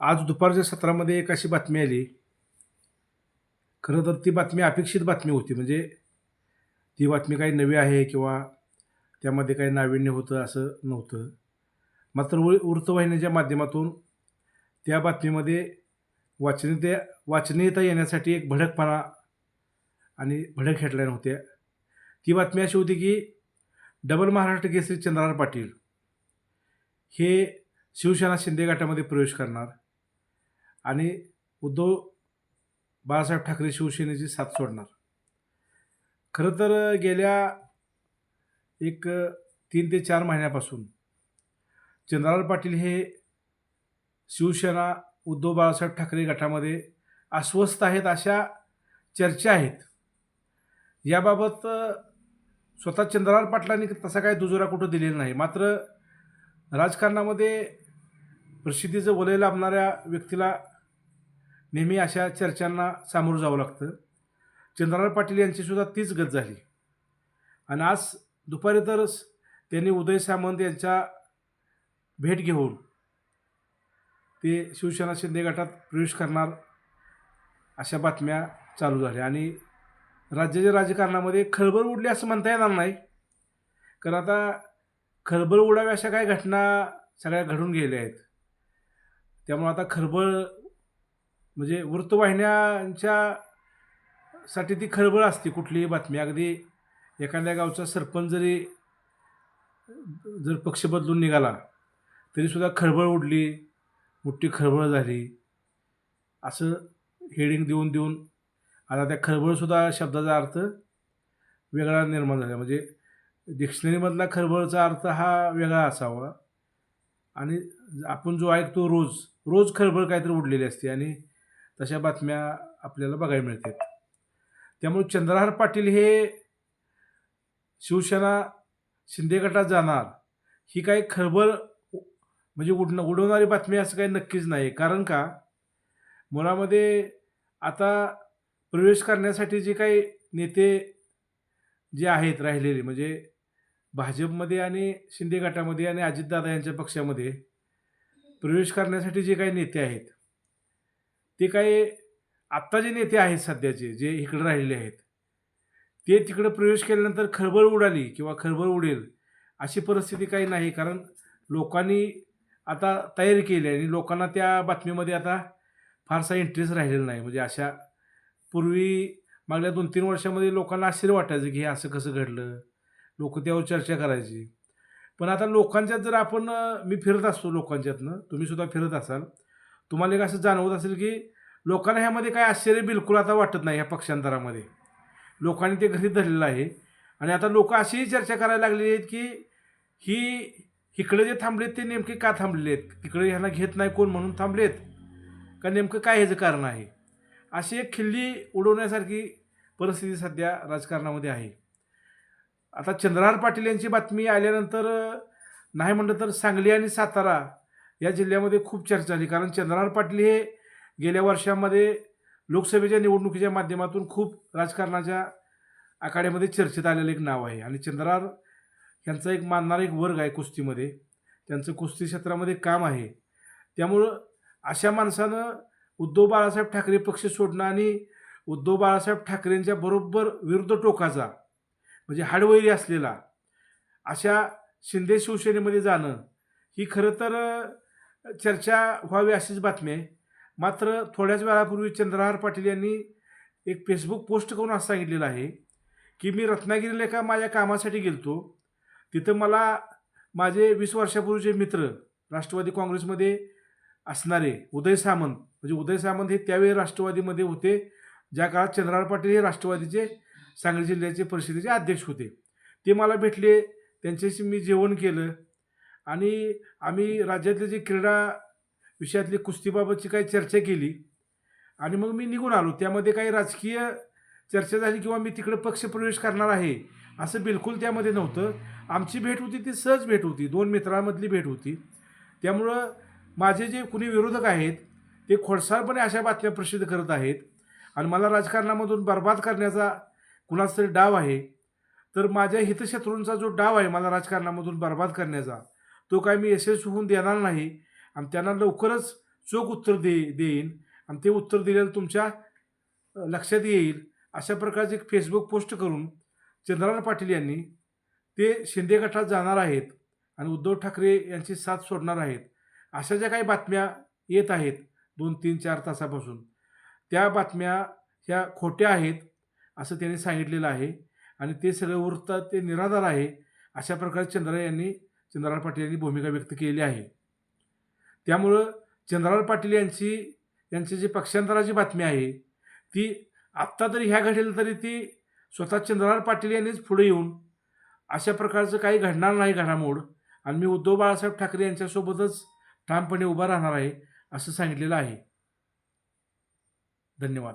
आज दुपारच्या सत्रामध्ये एक अशी बातमी आली. खरं तर ती बातमी अपेक्षित बातमी होती. म्हणजे ती बातमी काही नवी आहे किंवा त्यामध्ये काही नाविन्य होतं असं नव्हतं. मात्र वृ वृत्तवाहिनीच्या माध्यमातून त्या बातमीमध्ये वाचनीयता वाचनीयता येण्यासाठी एक भडकपणा आणि भडक हेडलाईन होत्या. ती बातमी अशी होती की डबल महाराष्ट्र केसरी चंद्रहार पाटील हे शिवसेना शिंदे गटामध्ये प्रवेश करणार. आणि उद्धव बाळासाहेब ठाकरे शिवसेनेची साथ सोडणार. खरं तर गेल्या एक तीन ते चार महिन्यापासून चंद्रलाल पाटील हे शिवसेना उद्धव बाळासाहेब ठाकरे गटामध्ये अस्वस्थ आहेत अशा चर्चा आहेत. याबाबत स्वतः चंद्रलाल पाटलांनी तसा काय दुजोरा कुठं दिलेला नाही. मात्र राजकारणामध्ये प्रसिद्धीचं वलय लाभणाऱ्या व्यक्तीला नेहमी अशा चर्चांना सामोरं जावं लागतं. चंद्रहार पाटील यांचीसुद्धा तीच गत झाली. आणि आज दुपारी तर त्यांनी उदय सामंत यांच्या भेट घेऊन ते शिवसेना शिंदे गटात प्रवेश करणार अशा बातम्या चालू झाल्या. आणि राज्याच्या राजकारणामध्ये खळबळ उडली असं म्हणता येणार नाही. कारण आता खळबळ उडाव्या अशा काही घटना सगळ्या घडून गेल्या आहेत. त्यामुळे आता खळबळ म्हणजे वृत्तवाहिन्यांच्या साठी ती खळबळ असते कुठलीही बातमी. अगदी एखाद्या गावचा सरपंच जरी जर पक्ष बदलून निघाला तरीसुद्धा खळबळ उडली मोठी खळबळ झाली. असं हेडिंग देऊन देऊन आता त्या खळबळसुद्धा शब्दाचा अर्थ वेगळा निर्माण झाला. म्हणजे डिक्शनरीमधला खळबळचा अर्थ हा वेगळा असावा. आणि आपण जो ऐकतो रोज रोज खळबळ काहीतरी उडलेली असते. आणि तशा बातम्या आपल्याला बघायला मिळतात. त्यामुळे चंद्रहार पाटील हे शिवसेना शिंदे गटात जाणार ही काही खळबळ म्हणजे उडणं उडवणारी बातमी असं काही नक्कीच नाही कारण का? मुळामध्ये आता प्रवेश करण्यासाठी जे काही नेते जे आहेत राहिलेले म्हणजे भाजपमध्ये आणि शिंदे गटामध्ये आणि अजितदादा यांच्या पक्षामध्ये प्रवेश करण्यासाठी जे काही नेते आहेत ते काही आत्ता जे नेते आहेत सध्याचे जे इकडे राहिलेले आहेत ते तिकडं प्रवेश केल्यानंतर खळबळ उडाली किंवा खळबळ उडेल अशी परिस्थिती काही नाही. कारण लोकांनी आता तयारी केली आहे आणि लोकांना त्या बातमीमध्ये आता फारसा इंटरेस्ट राहिलेला नाही. म्हणजे अशा पूर्वी मागल्या दोन तीन वर्षामध्ये लोकांना आश्चर्य वाटायचं की हे असं कसं घडलं? लोक त्यावर चर्चा करायची. पण आता लोकांच्यात जर आपण मी फिरत असतो लोकांच्यातनं तुम्हीसुद्धा फिरत असाल तुम्हाला एक असं जाणवत असेल की लोकांना ह्यामध्ये काय आश्चर्य बिलकुल आता वाटत नाही ह्या पक्षांतरामध्ये. लोकांनी ते घरी धरलेलं आहे. आणि आता लोक अशीही चर्चा करायला लागलेली आहेत की ही इकडे जे थांबलेत ते नेमके का थांबलेले आहेत? तिकडे ह्यांना घेत नाही कोण म्हणून थांबलेत? का नेमकं काय ह्याचं कारण आहे? अशी एक खिल्ली उडवण्यासारखी परिस्थिती सध्या राजकारणामध्ये आहे. आता चंद्रहार पाटील यांची बातमी आल्यानंतर नाही म्हटलं तर सांगली आणि सातारा या जिल्ह्यामध्ये खूप चर्चा झाली. कारण चंद्रहार पाटील हे गेल्या वर्षामध्ये लोकसभेच्या निवडणुकीच्या माध्यमातून खूप राजकारणाच्या आखाड्यामध्ये चर्चेत आलेलं एक नाव आहे. आणि चंद्रार यांचा एक मानणारा एक वर्ग आहे कुस्तीमध्ये. त्यांचं कुस्ती क्षेत्रामध्ये काम आहे. त्यामुळं अशा माणसानं उद्धव बाळासाहेब ठाकरे पक्ष सोडणं आणि उद्धव बाळासाहेब ठाकरेंच्या बरोबर विरुद्ध टोकाचा म्हणजे हाडवैरी असलेला अशा शिंदे शिवसेनेमध्ये जाणं ही खरं तर चर्चा व्हावी अशीच बातमी आहे. मात्र थोड्याच वेळापूर्वी चंद्रहार पाटील यांनी एक फेसबुक पोस्ट करून असं सांगितलेलं आहे की मी रत्नागिरीला एका माझ्या कामासाठी गेलतो. तिथं मला माझे वीस वर्षापूर्वीचे मित्र राष्ट्रवादी काँग्रेसमध्ये असणारे उदय सामंत म्हणजे उदय सामंत हे त्यावेळी राष्ट्रवादीमध्ये होते ज्या काळात चंद्रहार पाटील हे राष्ट्रवादीचे सांगली जिल्ह्याचे परिषदेचे अध्यक्ष होते. ते मला भेटले त्यांच्याशी मी जेवण केलं. आणि आम्ही राज्यातले जे क्रीडा विषयातली कुस्तीबाबतची काही चर्चा केली आणि मग मी निघून आलो. त्यामध्ये काही राजकीय चर्चा झाली किंवा मी तिकडे पक्षप्रवेश करणार आहे असं बिलकुल त्यामध्ये नव्हतं. आमची भेट होती ती सहज भेट होती. दोन मित्रांमधली भेट होती. त्यामुळं माझे जे कुणी विरोधक आहेत ते खोडसाळपणे अशा बातम्या प्रसिद्ध करत आहेत. आणि मला राजकारणामधून बर्बाद करण्याचा कुणाचा तरी डाव आहे. तर माझ्या हितशत्रूंचा जो डाव आहे मला राजकारणामधून बर्बाद करण्याचा तो काय मी यशस्वी होऊन देणार नाही. आणि त्यांना लवकरच चोख उत्तर दे देईन. आणि ते उत्तर दिलेलं तुमच्या लक्षात येईल. अशा प्रकारची एक फेसबुक पोस्ट करून चंद्रकांत पाटील यांनी ते शिंदे गटात जाणार आहेत आणि उद्धव ठाकरे यांची साथ सोडणार आहेत. अशा ज्या काही बातम्या येत आहेत दोन तीन चार तासापासून त्या बातम्या ह्या खोट्या आहेत असं त्यांनी सांगितलेलं आहे. आणि ते सगळं वृत्त ते निराधार आहे. अशा प्रकारे चंद्रा यांनी चंद्रलाल पाटील यांनी भूमिका व्यक्त केलेली आहे. त्यामुळं चंद्रलाल पाटील यांची यांची जी पक्षांतराची बातमी आहे ती आत्ता तरी ह्या घडेल तरी ती स्वतः चंद्रलाल पाटील यांनीच पुढे येऊन अशा प्रकारचं काही घडणार नाही घडामोड. आणि मी उद्धव बाळासाहेब ठाकरे यांच्यासोबतच ठामपणे उभा राहणार आहे असं सांगितलेलं आहे. धन्यवाद.